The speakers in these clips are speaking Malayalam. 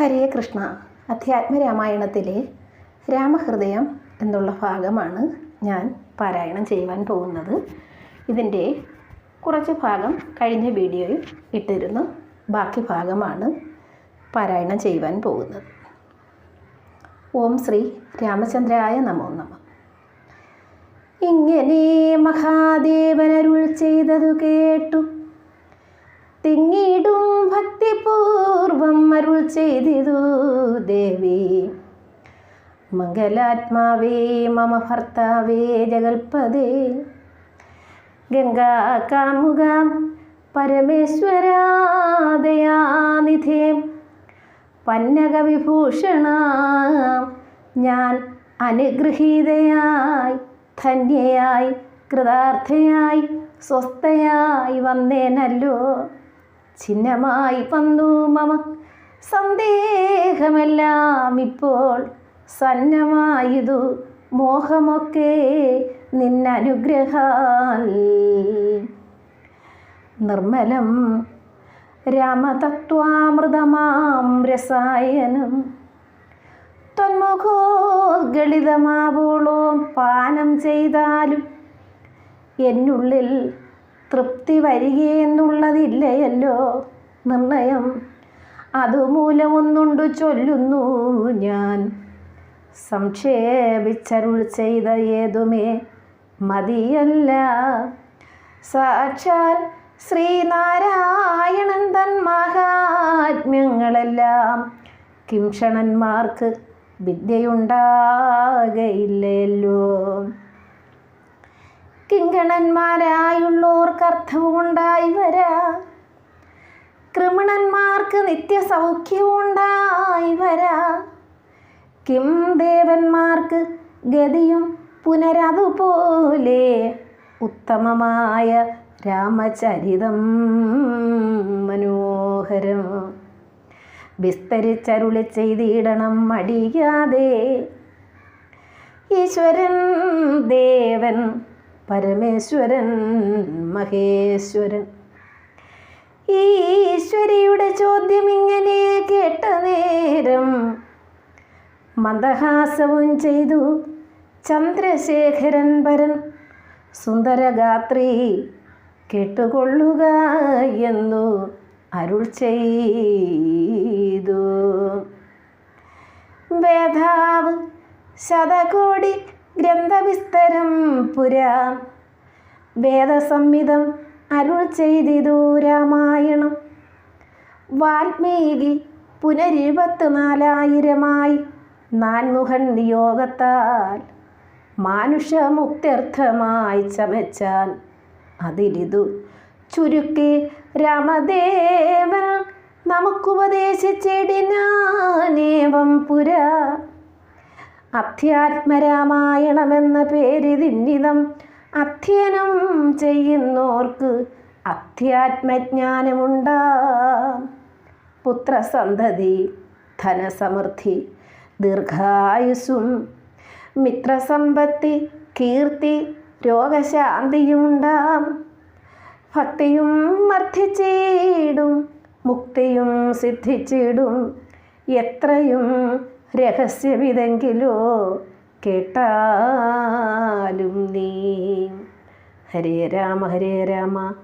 ഹരേ കൃഷ്ണ. അധ്യാത്മരാമായണത്തിലെ രാമഹൃദയം എന്നുള്ള ഭാഗമാണ് ഞാൻ പാരായണം ചെയ്യുവാൻ പോകുന്നത്. ഇതിന്റെ കുറച്ച് ഭാഗം കഴിഞ്ഞ വീഡിയോയിൽ ഇട്ടിരുന്നു. ബാക്കി ഭാഗമാണ് പാരായണം ചെയ്യുവാൻ പോകുന്നത്. ഓം ശ്രീ രാമചന്ദ്രായ നമോ നമ. ഇങ്ങനെ മഹാദേവനരുൾ ചെയ്തതു കേട്ടു. തിങ്ങിടും ഭക്തിപൂ ചെയ്തിതു ദേവി. മംഗലാത്മാവേ മമ ഭർത്താവേ ജഗൽപദേ ഗംഗാകാമുക പരമേശ്വരാദയാനിധേ പന്നകവിഭൂഷണ ഞാൻ അനുഗൃഹീതയായി ധന്യയായി കൃതാർത്ഥയായി സ്വസ്ഥയായി വന്നേനല്ലോ. ചിഹ്നമായി വന്നു മമ സന്ദേഹമെല്ലാം ഇപ്പോൾ സന്നമായതു. മോഹമൊക്കെ നിന്നനുഗ്രഹാൽ. നിർമ്മലം രാമതത്വാമൃതമാം രസായനം. ത്വന്മുഖോദ്ഗളിതമാവോളോ പാനം ചെയ്താലും എന്നുള്ളിൽ തൃപ്തി വരികയെന്നുള്ളതില്ലയല്ലോ നിർണയം. അതുമൂലമൊന്നുണ്ട് ചൊല്ലുന്നു ഞാൻ. സംക്ഷേപിച്ചരുൾ ചെയ്ത ഏതുമേ മതിയല്ല. സാക്ഷാൽ ശ്രീനാരായണൻ തൻ മഹാത്മ്യങ്ങളെല്ലാം കിംഷണന്മാർക്ക് വിദ്യയുണ്ടാകയില്ലല്ലോ. കിങ്കണന്മാരായുള്ളോർക്കർത്ഥവുമുണ്ടായി വരാ. വരാ കൃമണന്മാർക്ക് നിത്യസൗഖ്യമുണ്ടായി വരാ. കിം ദേവന്മാർക്ക് ഗതിയും പുനരതുപോലെ ഉത്തമമായ രാമചരിതം മനോഹരം. വിസ്തരിച്ചരുളി ചെയ്തിടണം മടിയാതെ. ഈശ്വരൻ ദേവൻ പരമേശ്വരൻ മഹേശ്വരൻ. ഈശ്വരിയുടെ ചോദ്യം ഇങ്ങനെ കേട്ട നേരം മന്ദഹാസവും ചെയ്തു ചന്ദ്രശേഖരൻ പരൻ സുന്ദരഗാത്രി കേട്ടുകൊള്ളുക എന്നു അരുൾ ചെയ്തു. വേധാവ് ശതകോടി ഗ്രന്ഥവിസ്തരം പുരാ. വേദസംഹിതം അരുൾ ചെയ്തിതു രാമായണം. വാൽമീകി പുനരിരുപത്തിനാലായിരമായി. നാൻമുഖൻ നിയോഗത്താൽ മാനുഷമുക്ത്യർത്ഥമായി ചമച്ചാൻ അതിലിതു ചുരുക്കി രാമദേവൻ നമുക്കുപദേശിച്ചിടിനാനേവം പുര. അധ്യാത്മരാമായണമെന്ന പേരിതിന്നിതം അധ്യയനം ചെയ്യുന്നോർക്ക് അധ്യാത്മജ്ഞാനമുണ്ടാം. പുത്രസന്തതി ധനസമൃദ്ധി ദീർഘായുസ്സും മിത്രസമ്പത്തി കീർത്തി രോഗശാന്തിയുണ്ടാം ഭക്തിയും വർദ്ധിച്ചിടും മുക്തിയും സിദ്ധിച്ചിടും എത്രയും രഹസ്യമിതെങ്കിലോ കേട്ടാലും നീ. ഹരേ രാമ ഹരേ രാമ.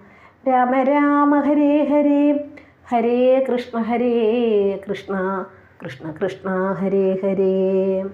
രാമ രാമ ഹരേ ഹരേ. ഹരേ കൃഷ്ണ ഹരേ കൃഷ്ണ. കൃഷ്ണ കൃഷ്ണ ഹരേ ഹരേ.